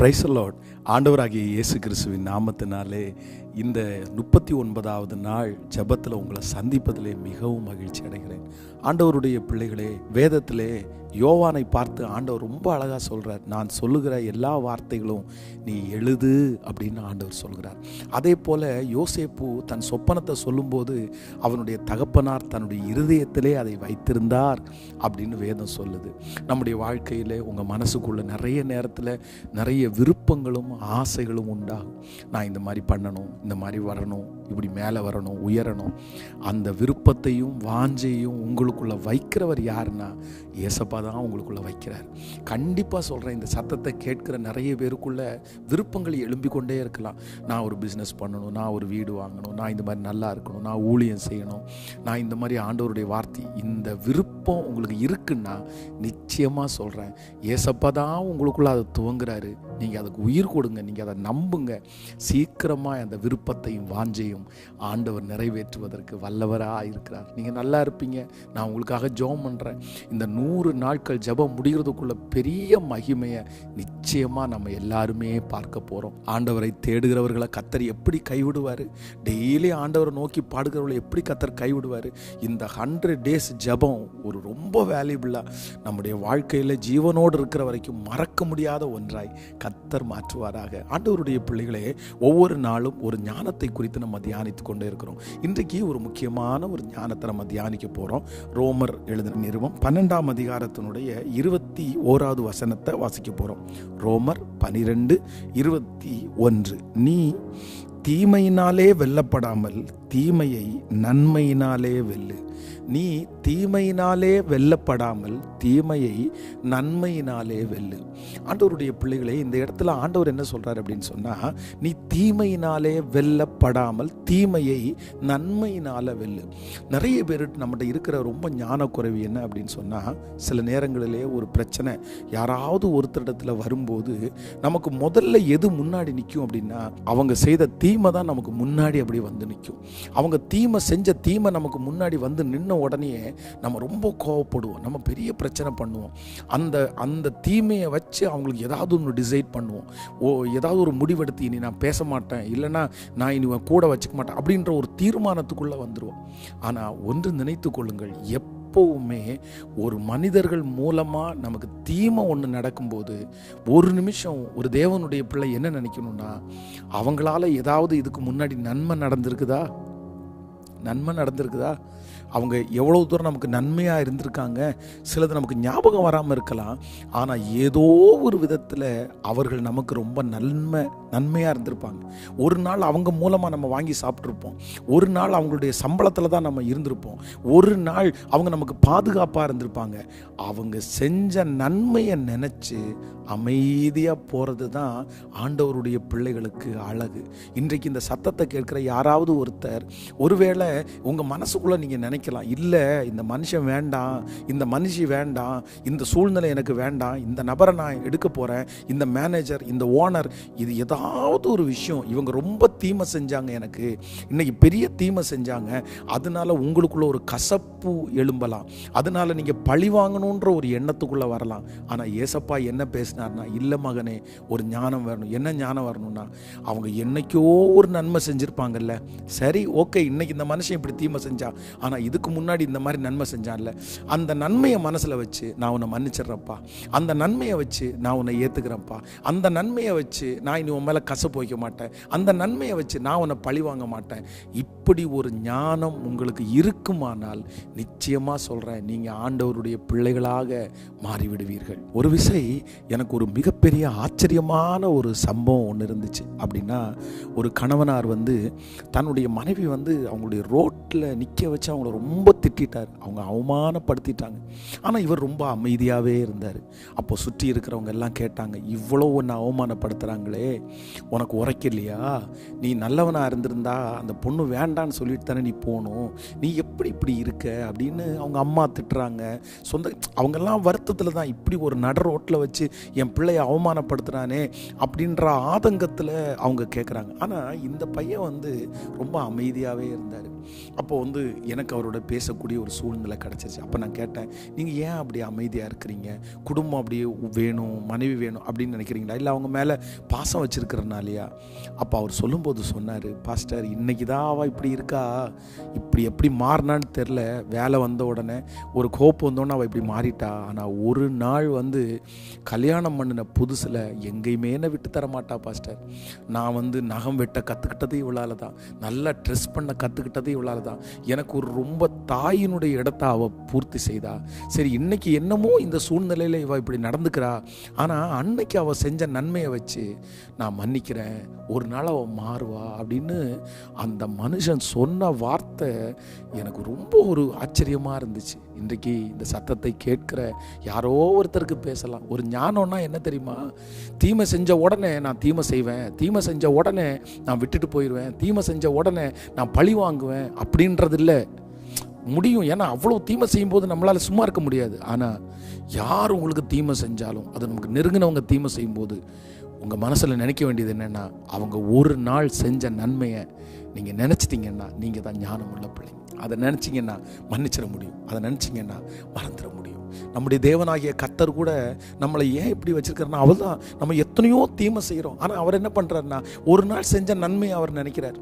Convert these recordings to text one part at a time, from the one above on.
Price Lord ஆண்டவராகிய இயேசு கிறிஸ்துவின் நாமத்தினாலே இந்த முப்பத்தி ஒன்பதாவது நாள் ஜெபத்தில் உங்களை சந்திப்பதிலே மிகவும் மகிழ்ச்சி அடைகிறேன். ஆண்டவருடைய பிள்ளைகளே வேதத்திலே யோவானை பார்த்து ஆண்டவர் ரொம்ப அழகாக சொல்கிறார் நான் சொல்லுகிற எல்லா வார்த்தைகளும் நீ எழுது அப்படின்னு ஆண்டவர் சொல்கிறார். அதே போல் யோசேப்பு தன் சொப்பனத்தை சொல்லும்போது அவனுடைய தகப்பனார் தன்னுடைய இருதயத்திலே அதை வைத்திருந்தார் அப்படின்னு வேதம் சொல்லுது. நம்முடைய வாழ்க்கையில் உங்கள் மனசுக்குள்ள நிறைய நேரத்தில் நிறைய விருப்பங்களும் ஆசைகளும் உண்டாகும். நான் இந்த மாதிரி பண்ணணும் இந்த மாதிரி வரணும் இப்படி மேலே வரணும் உயரணும். அந்த விருப்பத்தையும் வாஞ்சையும் உங்களுக்குள்ளே வைக்கிறவர் யாருன்னா ஏசப்பா தான் உங்களுக்குள்ளே வைக்கிறார். கண்டிப்பாக சொல்கிறேன் இந்த சத்தத்தை கேட்கிற நிறைய பேருக்குள்ள விருப்பங்கள் எழும்பி கொண்டே இருக்கலாம். நான் ஒரு பிஸ்னஸ் பண்ணணும் நான் ஒரு வீடு வாங்கணும் நான் இந்த மாதிரி நல்லா இருக்கணும் நான் ஊழியம் செய்யணும் நான் இந்த மாதிரி ஆண்டவருடைய வார்த்தை இந்த விருப்பம் உங்களுக்கு இருக்குன்னா நிச்சயமாக சொல்கிறேன் ஏசப்பா தான் உங்களுக்குள்ளே அதை துவங்குறாரு. நீங்கள் அதுக்கு உயிர் கொடுங்க நீங்கள் அதை நம்புங்க. சீக்கிரமாக அந்த விருப்பத்தையும் வாஞ்சையும் ஆண்டவர் நிறைவேற்றுவதற்கு வல்லவராக இருக்கிறார். நீங்கள் நல்லா இருப்பீங்க. நான் உங்களுக்காக ஜெபம் பண்ணுறேன் இந்த நூறு நாட்கள் ஜெபம் முடிகிறதுக்குள்ள பெரிய மகிமையை நிச்சயமாக நம்ம எல்லாருமே பார்க்க போகிறோம் ஆண்டவரை தேடுகிறவர்களை கத்தர் எப்படி கைவிடுவார்? டெய்லி ஆண்டவரை நோக்கி பாடுகிறவர்களை எப்படி கத்தர் கைவிடுவார்? இந்த ஹண்ட்ரட் டேஸ் ஜெபம் ஒரு ரொம்ப வேல்யூபிளாக நம்முடைய வாழ்க்கையில் ஜீவனோடு இருக்கிற வரைக்கும் மறக்க முடியாத ஒன்றாய் கத்தர் மாற்றுவாராக. ஆண்டவருடைய பிள்ளைகளே ஒவ்வொரு நாளும் ஒரு ஞானத்தை குறித்து நம்ம தியானித்து கொண்டே இருக்கிறோம். இன்றைக்கு ஒரு முக்கியமான ஒரு ஞானத்தை நம்ம தியானிக்க போகிறோம் ரோமர் எழுதின நிறுவம் பன்னெண்டாம் அதிகாரத்தினுடைய இருபத்தி ஓராவது வசனத்தை வாசிக்க போகிறோம் ரோமர் பனிரெண்டு இருபத்தி ஒன்று. நீ தீமையினாலே வெல்லப்படாமல் தீமையை நன்மையினாலே வெல்லு. நீ தீமையினாலே வெல்லப்படாமல் தீமையை நன்மையினாலே வெல்லு. ஆண்டவருடைய பிள்ளைகளை இந்த இடத்துல ஆண்டவர் என்ன சொல்கிறார் அப்படின்னு சொன்னால் நீ தீமையினாலே வெல்லப்படாமல் தீமையை நன்மையினால வெல்லு. நிறைய பேர் நம்மகிட்ட இருக்கிற ரொம்ப ஞானக்குறைவு என்ன அப்படின்னு சொன்னால் சில நேரங்களிலே ஒரு பிரச்சனை யாராவது ஒருத்தரிடத்தில் வரும்போது நமக்கு முதல்ல எது முன்னாடி நிற்கும் அப்படின்னா அவங்க செய்த தீமை தான் நமக்கு முன்னாடி அப்படி வந்து நிற்கும் அவங்க தீமை செஞ்ச தீமை நமக்கு முன்னாடி வந்து நின்ன உடனே நம்ம ரொம்ப கோவப்படுவோம். நம்ம பெரிய பிரச்சனை பண்ணுவோம். அந்த அந்த தீமையை வச்சு அவங்களுக்கு ஏதாவது ஒன்று டிசைட் பண்ணுவோம். ஓ ஏதாவது ஒரு முடிவெடுத்து இனி நான் பேச மாட்டேன். இல்லைன்னா நான் இனி கூட வச்சுக்க மாட்டேன் அப்படின்ற ஒரு தீர்மானத்துக்குள்ளே வந்துடுவோம் ஆனால் ஒன்று நினைத்து கொள்ளுங்கள். எப் எப்போவுமே ஒரு மனிதர்கள் மூலமாக நமக்கு தீமை ஒன்று நடக்கும்போது ஒரு நிமிஷம் ஒரு தேவனுடைய பிள்ளை என்ன நினைக்கணும்னா அவங்களால ஏதாவது இதுக்கு முன்னாடி நன்மை நடந்திருக்குதா? நன்மை நடந்திருக்குதா? அவங்க எவ்வளோ தூரம் நமக்கு நன்மையாக இருந்திருக்காங்க? சிலது நமக்கு ஞாபகம் வராமல் இருக்கலாம். ஆனால் ஏதோ ஒரு விதத்தில் அவர்கள் நமக்கு ரொம்ப நன்மை நன்மையாக இருந்திருப்பாங்க. ஒரு நாள் அவங்க மூலமாக நம்ம வாங்கி சாப்பிட்ருப்போம் ஒரு நாள் அவங்களுடைய சம்பளத்தில் தான் நம்ம இருந்திருப்போம். ஒரு நாள் அவங்க நமக்கு பாதுகாப்பாக இருந்திருப்பாங்க. அவங்க செஞ்ச நன்மையை நினச்சி அமைதியாக போகிறது தான் ஆண்டவருடைய பிள்ளைகளுக்கு அழகு. இன்றைக்கு இந்த சத்தத்தை கேட்குற யாராவது ஒருத்தர் ஒருவேளை உங்கள் மனசுக்குள்ளே நீங்கள் நினைக்கலாம் இல்லை இந்த மனுஷன் வேண்டாம் இந்த மனுஷி வேண்டாம் இந்த சூழ்நிலை எனக்கு வேண்டாம் இந்த நபரை நான் எடுக்க போகிறேன் இந்த மேனேஜர் இந்த ஓனர் இது ஏதாவது ஒரு விஷயம். இவங்க ரொம்ப தீமை செஞ்சாங்க எனக்கு. இன்னைக்கு பெரிய தீமை செஞ்சாங்க. அதனால உங்களுக்குள்ள ஒரு கசப்பு எழும்பலாம். அதனால நீங்கள் பழி வாங்கணுன்ற ஒரு எண்ணத்துக்குள்ளே வரலாம். ஆனால் ஏசப்பா என்ன பேசினார்னா இல்லை மகனே ஒரு ஞானம் வரணும். என்ன ஞானம் வரணும்னா அவங்க என்னைக்கோ ஒரு நன்மை செஞ்சுருப்பாங்கல்ல. சரி ஓகே இன்னைக்கு இந்த மனுஷன் இப்படி தீமை செஞ்சான் ஆனால் இதுக்கு முன்னாடி இந்த மாதிரி நன்மை செஞ்சான்ல? அந்த நன்மையை மனசில் வச்சு நான் உன்னை மன்னிச்சிடுறேன்ப்பா. அந்த நன்மையை வச்சு நான் உன்னை ஏற்றுக்கிறேன்ப்பா அந்த நன்மையை வச்சு நான் இனி உன் மேலே கசப்பு வைக்க மாட்டேன். அந்த நன்மையை வச்சு நான் உன்னை பழி வாங்க மாட்டேன். இப்படி ஒரு ஞானம் உங்களுக்கு இருக்குமானால் நிச்சயமாக சொல்கிறேன் நீங்கள் ஆண்டவருடைய பிள்ளைகளாக மாறிவிடுவீர்கள். ஒரு விசை எனக்கு ஒரு மிகப்பெரிய ஆச்சரியமான ஒரு சம்பவம் ஒன்று இருந்துச்சு. அப்படின்னா ஒரு கணவனார் வந்து தன்னுடைய மனைவி வந்து அவங்களுடைய ரோட்டில் நிற்க வச்சு அவங்கள ரொம்ப திட்டார். அவங்க அவமானப்படுத்திட்டாங்க. ஆனால் இவர் ரொம்ப அமைதியாகவே இருந்தார். அப்போ சுற்றி இருக்கிறவங்க எல்லாம் கேட்டாங்க இவ்வளோ ஒன்று அவமானப்படுத்துகிறாங்களே உனக்கு உரைக்கலையா? நீ நல்லவனாக இருந்திருந்தா அந்த பொண்ணு வேண்டான்னு சொல்லிட்டு தானே நீ போகணும் நீ எப்படி இப்படி இருக்க? அப்படின்னு அவங்க அம்மா திட்டுறாங்க. சொந்த அவங்கெல்லாம் வருத்தத்தில் தான் இப்படி ஒரு நட ரோட்டில் வச்சு என் பிள்ளைய அவமானப்படுத்துகிறானே அப்படின்ற ஆதங்கத்தில் அவங்க கேட்குறாங்க ஆனால் இந்த பையன் வந்து ரொம்ப அமைதியாகவே இருந்தார். அப்போ வந்து எனக்கு அவரோட பேசக்கூடிய ஒரு சூழ்நிலை கிடச்சிருச்சு அப்போ நான் கேட்டேன் நீங்கள் ஏன் அப்படி அமைதியாக இருக்கிறீங்க? குடும்பம் அப்படியே வேணும் மனைவி வேணும் அப்படின்னு நினைக்கிறீங்களா? இல்லை அவங்க மேலே பாசம் வச்சுருக்கிறனாலையா அப்போ அவர் சொல்லும்போது சொன்னார் பாஸ்டர் இன்னைக்கு தான் அவள் இப்படி இருக்கா? இப்படி எப்படி மாறினான்னு தெரில வேலை வந்த உடனே ஒரு கோப்பு வந்தோடனே அவள் இப்படி மாறிட்டா. ஆனால் ஒரு நாள் வந்து கல்யாணம் பண்ணின புதுசில் எங்கேயுமே என்ன விட்டு தர மாட்டா பாஸ்டர். நான் வந்து நகம் வெட்ட கற்றுக்கிட்டது இவளால் தான். நல்லா ட்ரெஸ் பண்ண கற்றுக்கிட்டது இவளால் தான் எனக்கு ஒரு ரொம்ப தாயினுடைய இடத்த அவள் பூர்த்தி செய்தா. சரி இன்னைக்கு என்னமோ இந்த சூழ்நிலையில் இவள் இப்படி நடந்துக்கிறா. ஆனால் அன்னைக்கு அவள் செஞ்ச நன்மையை வச்சு நான் மன்னிக்கிறேன். ஒரு நாள் அவள் மாறுவா அப்படின்னு அந்த மனுஷன் சொன்ன வார்த்தை எனக்கு ரொம்ப ஒரு ஆச்சரியமாக இருந்துச்சு. இன்றைக்கு இந்த சத்தத்தை கேட்கிற யாரோ ஒருத்தருக்கு பேசலாம். ஒரு ஞானம்னா என்ன தெரியுமா? தீமை செஞ்ச உடனே நான் தீமை செய்வேன். தீமை செஞ்ச உடனே நான் விட்டுட்டு போயிடுவேன். தீமை செஞ்ச உடனே நான் பழி வாங்குவேன் அப்படின்றது இல்லை முடியும். ஏன்னா அவ்வளோ தீமை செய்யும்போது நம்மளால் சும்மா இருக்க முடியாது. ஆனால் யார் உங்களுக்கு தீமை செஞ்சாலும் அது நமக்கு நெருங்கினவங்க தீமை செய்யும்போது உங்கள் மனசில் நினைக்க வேண்டியது என்னென்னா அவங்க ஒரு நாள் செஞ்ச நன்மையை நீங்கள் நினச்சிட்டிங்கன்னா நீங்கள் தான் ஞானம் உள்ள பிள்ளைங்க. அதை நினச்சிங்கன்னா மன்னிச்சிட முடியும். அதை நினச்சிங்கன்னா மறந்துட முடியும். நம்முடைய தேவனாகிய கத்தர் கூட நம்மளை ஏன் இப்படி வச்சுருக்காருன்னா அவர் தான் நம்ம எத்தனையோ தீமை செய்கிறோம் ஆனால் அவர் என்ன பண்ணுறாருன்னா ஒரு நாள் செஞ்ச நன்மையை அவர் நினைக்கிறார்.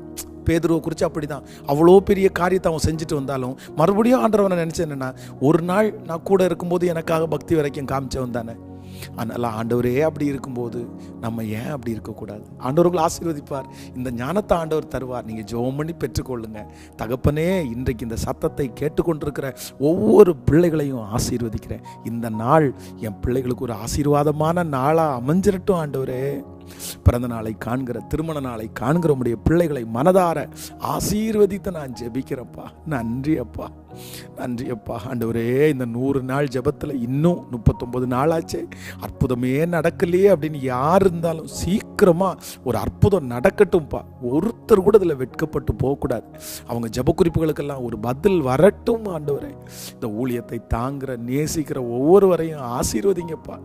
பேதுருவை குறித்து அப்படி தான் அவ்வளோ பெரிய காரியத்தை அவன் செஞ்சுட்டு வந்தாலும் மறுபடியும் ஆண்டவனை நினச்சேன் என்னென்னா ஒரு நாள் நான் கூட இருக்கும்போது எனக்காக பக்தி வரைக்கும் காமிச்சவன் தானே. அதனால் ஆண்டவரே அப்படி இருக்கும்போது நம்ம ஏன் அப்படி இருக்கக்கூடாது? ஆண்டவர்கள் ஆசீர்வதிப்பார். இந்த ஞானத்தை ஆண்டவர் தருவார். நீங்கள் ஜோம் பண்ணி பெற்றுக்கொள்ளுங்க. தகப்பனே இன்றைக்கு இந்த சத்தத்தை கேட்டுக்கொண்டிருக்கிற ஒவ்வொரு பிள்ளைகளையும் ஆசீர்வதிக்கிறேன். இந்த நாள் என் பிள்ளைகளுக்கு ஒரு ஆசீர்வாதமான நாளாக அமைஞ்சிரட்டும் ஆண்டவரே. பிறந்த நாளை காண்கிற திருமண நாளை காண்கிற உடைய பிள்ளைகளை மனதார ஆசீர்வதித்து நான் ஜெபிக்கிறேன்ப்பா. நன்றி அப்பா. நன்றி அப்பா. ஆண்டவரே இந்த நூறு நாள் ஜெபத்தில் இன்னும் முப்பத்தொம்பது நாள் ஆச்சு அற்புதமே நடக்கலையே அப்படின்னு யார் இருந்தாலும் சீக்கிரமாக ஒரு அற்புதம் நடக்கட்டும்ப்பா. ஒருத்தர் கூட இதில் வெட்கப்பட்டு போகக்கூடாது. அவங்க ஜெப குறிப்புகளுக்கெல்லாம் ஒரு பதில் வரட்டும் ஆண்டவரே. இந்த ஊழியத்தை தாங்குற நேசிக்கிற ஒவ்வொருவரையும் ஆசீர்வதிங்கப்பா.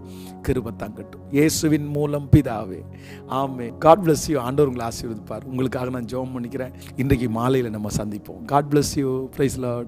கிருப தங்கட்டும். இயேசுவின் மூலம் பிதாவே. ஆமே காட் பிளஸ் யூ ஆண்டவர் உங்களை ஆசீர்வதிப்பார். உங்களுக்காக நான் ஜெபம் பண்ணிக்கிறேன். இன்றைக்கு மாலையில் நம்ம சந்திப்போம். God bless you praise Lord